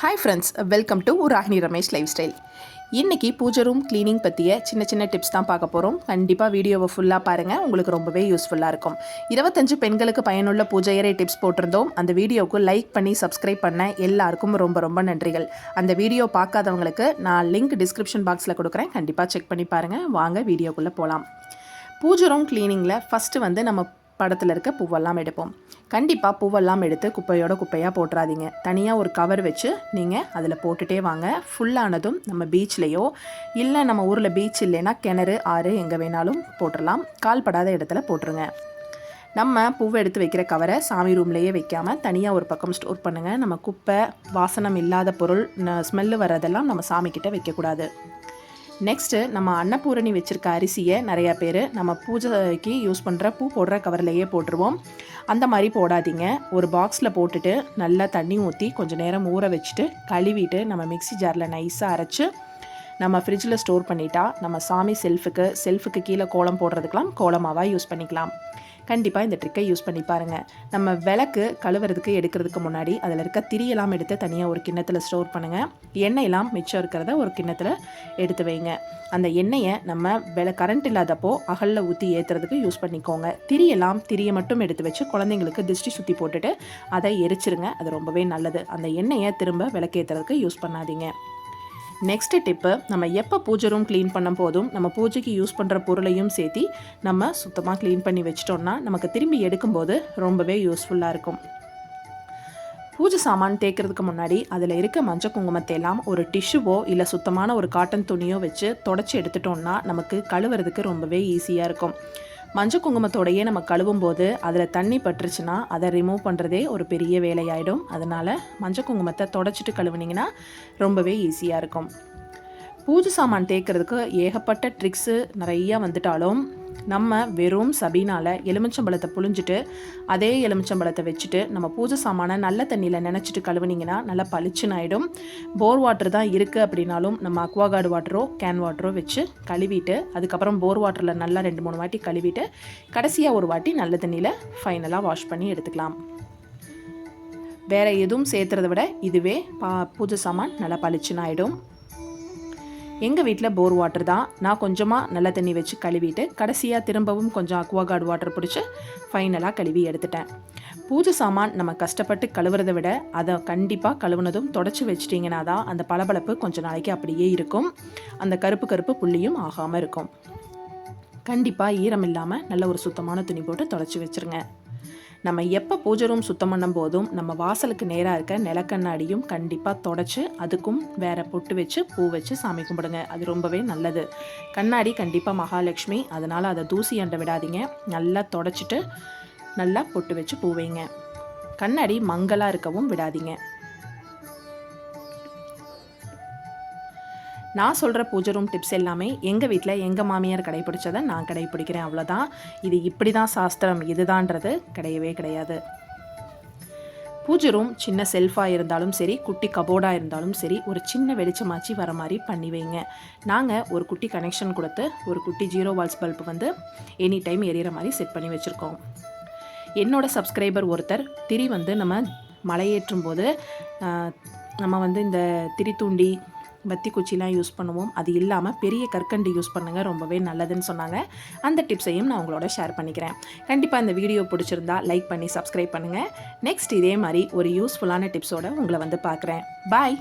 Hi friends welcome to Ragini Ramesh lifestyle இன்றைக்கி பூஜை room cleaning பற்றிய சின்ன சின்ன டிப்ஸ் தான் பார்க்க போகிறோம் கண்டிப்பாக வீடியோவை ஃபுல்லாக பாருங்கள் உங்களுக்கு ரொம்பவே யூஸ்ஃபுல்லாக இருக்கும். இருபத்தஞ்சு பெண்களுக்கு பயனுள்ள பூஜையறை டிப்ஸ் போட்டிருந்தோம். அந்த வீடியோவுக்கு லைக் பண்ணி சப்ஸ்கிரைப் பண்ண எல்லாருக்கும் ரொம்ப ரொம்ப நன்றிகள். அந்த வீடியோ பார்க்காதவங்களுக்கு நான் லிங்க் டிஸ்கிரிப்ஷன் பாக்ஸில் கொடுக்குறேன். கண்டிப்பாக செக் பண்ணி பாருங்கள் வாங்க வீடியோக்குள்ளே போகலாம் பூஜை ரூம் க்ளீனிங்கில் ஃபஸ்ட்டு வந்து நம்ம படத்தில் இருக்க பூவெல்லாம் எடுப்போம். கண்டிப்பாக பூவெல்லாம் எடுத்து குப்பையோட குப்பையாக போட்டுறாதீங்க. தனியாக ஒரு கவர் வச்சு நீங்கள் அதில் போட்டுட்டே வாங்க. ஃபுல்லானதும் நம்ம பீச்லேயோ இல்லை நம்ம ஊரில் பீச் இல்லைன்னா கிணறு ஆறு எங்கே வேணாலும் போட்டுடலாம் கால்படாத இடத்துல போட்டுருங்க. நம்ம பூவை எடுத்து வைக்கிற கவரை சாமி ரூம்லேயே வைக்காமல் தனியாக ஒரு பக்கம் ஸ்டோர் பண்ணுங்கள் நம்ம குப்பை வாசனம் இல்லாத பொருள் ஸ்மெல்லு வர்றதெல்லாம் நம்ம சாமிக்கிட்ட வைக்கக்கூடாது. நெக்ஸ்ட்டு நம்ம அன்னபூரணி வச்சுருக்க அரிசியை நிறையா பேர் நம்ம பூஜைக்கு யூஸ் பண்ணுற பூ போடுற கவர்லையே போட்டுருவோம். அந்த மாதிரி போடாதீங்க. ஒரு பாக்ஸில் போட்டுட்டு நல்லா தண்ணி ஊற்றி கொஞ்சம் நேரம் ஊற வச்சுட்டு கழுவிட்டு நம்ம மிக்ஸி ஜாரில் நைஸாக அரைச்சி நம்ம ஃப்ரிட்ஜில் ஸ்டோர் பண்ணிட்டா நம்ம சாமி செல்ஃபுக்கு செல்ஃபுக்கு கீழே கோலம் போடுறதுக்கெலாம் கோலமாவாக யூஸ் பண்ணிக்கலாம். கண்டிப்பாக இந்த ட்ரிக்கை யூஸ் பண்ணி பாருங்கள் நம்ம விளக்கு கழுவுறதுக்கு எடுக்கிறதுக்கு முன்னாடி அதில் இருக்க திரியெல்லாம் எடுத்து தனியாக ஒரு கிண்ணத்தில் ஸ்டோர் பண்ணுங்கள் எண்ணெயெல்லாம் மிச்சம் இருக்கிறத ஒரு கிண்ணத்தில் எடுத்து வைங்க. அந்த எண்ணெயை நம்ம வில கரண்ட் இல்லாதப்போ அகலில் ஊற்றி ஏற்றுறதுக்கு யூஸ் பண்ணிக்கோங்க. திரியெல்லாம் திரியை மட்டும் எடுத்து வச்சு குழந்தைங்களுக்கு திருஷ்டி சுற்றி போட்டுட்டு அதை எரிச்சிருங்க. அது ரொம்பவே நல்லது. அந்த எண்ணெயை திரும்ப விளக்கேற்றுறதுக்கு யூஸ் பண்ணாதீங்க. நெக்ஸ்ட் டிப்பு நம்ம எப்போ பூஜை ரூம் க்ளீன் பண்ணும் போதும் நம்ம பூஜைக்கு யூஸ் பண்ணுற பொருளையும் சேர்த்தி நம்ம சுத்தமாக க்ளீன் பண்ணி வச்சிட்டோம்னா நமக்கு திரும்பி எடுக்கும்போது ரொம்பவே யூஸ்ஃபுல்லாக இருக்கும். பூஜை சாமான் தேய்க்கிறதுக்கு முன்னாடி அதில் இருக்க மஞ்சள் குங்குமத்தை எல்லாம் ஒரு டிஷ்யூவோ இல்லை சுத்தமான ஒரு காட்டன் துணியோ வச்சு தொடச்சி எடுத்துட்டோம்னா நமக்கு கழுவுறதுக்கு ரொம்பவே ஈஸியாக இருக்கும். மஞ்சள் குங்குமத்தோடையே நம்ம கழுவும் போது அதில் தண்ணி பட்டுருச்சுன்னா அதை ரிமூவ் பண்ணுறதே ஒரு பெரிய வேலையாயிடும். அதனால் மஞ்சள் குங்குமத்தை தொடச்சிட்டு கழுவுனீங்கன்னா ரொம்பவே ஈஸியாக இருக்கும். பூஜை சாமான் தேய்க்கிறதுக்கு ஏகப்பட்ட ட்ரிக்ஸு நிறையா வந்துட்டாலும் நம்ம வெறும் சபீனால் எலுமிச்சம்பழத்தை புழிஞ்சிட்டு அதே எலுமிச்சம்பழத்தை வச்சுட்டு நம்ம பூஜை சாமானை நல்ல தண்ணியில் நினச்சிட்டு கழுவுனீங்கன்னா நல்லா பளிச்சுன்னு ஆகிடும் போர் வாட்டர் தான் இருக்குது அப்படின்னாலும் நம்ம அக்வாகார்டு வாட்டரோ கேன் வாட்டரோ வச்சு கழுவிட்டு அதுக்கப்புறம் போர் வாட்டரில் நல்லா ரெண்டு மூணு வாட்டி கழுவிட்டு கடைசியாக ஒரு வாட்டி நல்ல தண்ணியில் ஃபைனலாக வாஷ் பண்ணி எடுத்துக்கலாம். வேறு எதுவும் சேர்த்துறத விட இதுவே பா பூஜை சாமான் நல்லா பளிச்சுன்னு ஆகிடும் எங்கள் வீட்டில் போர் வாட்டர் தான். நான் கொஞ்சமாக நல்ல தண்ணி வச்சு கழுவிட்டு கடைசியாக திரும்பவும் கொஞ்சம் அக்வாகார்டு வாட்டர் பிடிச்சி ஃபைனலாக கழுவி எடுத்துட்டேன். பூஜை சாமான் நம்ம கஷ்டப்பட்டு கழுவுறதை விட அதை கண்டிப்பாக கழுவுனதும் தொடச்சி வச்சிட்டிங்கன்னா தான் அந்த பளபளப்பு கொஞ்சம் நாளைக்கு அப்படியே இருக்கும். அந்த கருப்பு கருப்பு புள்ளியும் ஆகாமல் இருக்கும். கண்டிப்பாக ஈரம் இல்லாமல் நல்ல ஒரு சுத்தமான துணி போட்டு தொடச்சி வச்சுருங்க. நம்ம எப்போ பூஜை ரூம் சுத்தம் பண்ணும் போதும் நம்ம வாசலுக்கு நேராக இருக்க நிலக்கண்ணாடியும் கண்டிப்பாக தொடச்சி அதுக்கும் வேற பொட்டு வச்சு பூ வச்சு சாமி கும்பிடுங்க. அது ரொம்பவே நல்லது. கண்ணாடி கண்டிப்பாக மகாலட்சுமி. அதனால் அதை தூசி அண்டை விடாதீங்க. நல்லா தொடச்சிட்டு நல்லா பொட்டு வச்சு பூ வைங்க. கண்ணாடி மங்கலாக இருக்கவும் விடாதீங்க. நான் சொல்கிற பூஜை ரூம் டிப்ஸ் எல்லாமே எங்கள் வீட்டில் எங்கள் மாமியார் கடைப்பிடிச்சதை நான் கடைப்பிடிக்கிறேன் அவ்வளோதான் இது இப்படி தான் சாஸ்திரம் இதுதான்றது. கிடையவே கிடையாது. பூஜை ரூம் சின்ன செல்ஃபாக இருந்தாலும் சரி குட்டி கபோர்டாக இருந்தாலும் சரி ஒரு சின்ன வெளிச்சமாச்சு வர மாதிரி பண்ணி வைங்க. நாங்கள் ஒரு குட்டி கனெக்ஷன் கொடுத்து ஒரு குட்டி ஜீரோ வால்ஸ் பல்ப் வந்து எனி டைம் எரியிற மாதிரி செட் பண்ணி வச்சுருக்கோம். என்னோடய சப்ஸ்கிரைபர் ஒருத்தர் திரி வந்து நம்ம மலையேற்றும் போது நம்ம வந்து இந்த திரி தூண்டி பத்தி குச்சிலாம் யூஸ் பண்ணுவோம். அது இல்லாமல் பெரிய கற்கண்டு யூஸ் பண்ணுங்கள் ரொம்பவே நல்லதுன்னு சொன்னாங்க. அந்த டிப்ஸையும் நான் உங்களோட ஷேர் பண்ணிக்கிறேன். கண்டிப்பாக இந்த வீடியோ பிடிச்சிருந்தா லைக் பண்ணி சப்ஸ்கிரைப் பண்ணுங்கள் நெக்ஸ்ட் இதே மாதிரி ஒரு யூஸ்ஃபுல்லான டிப்ஸோடு உங்களை வந்து பார்க்குறேன். பாய்!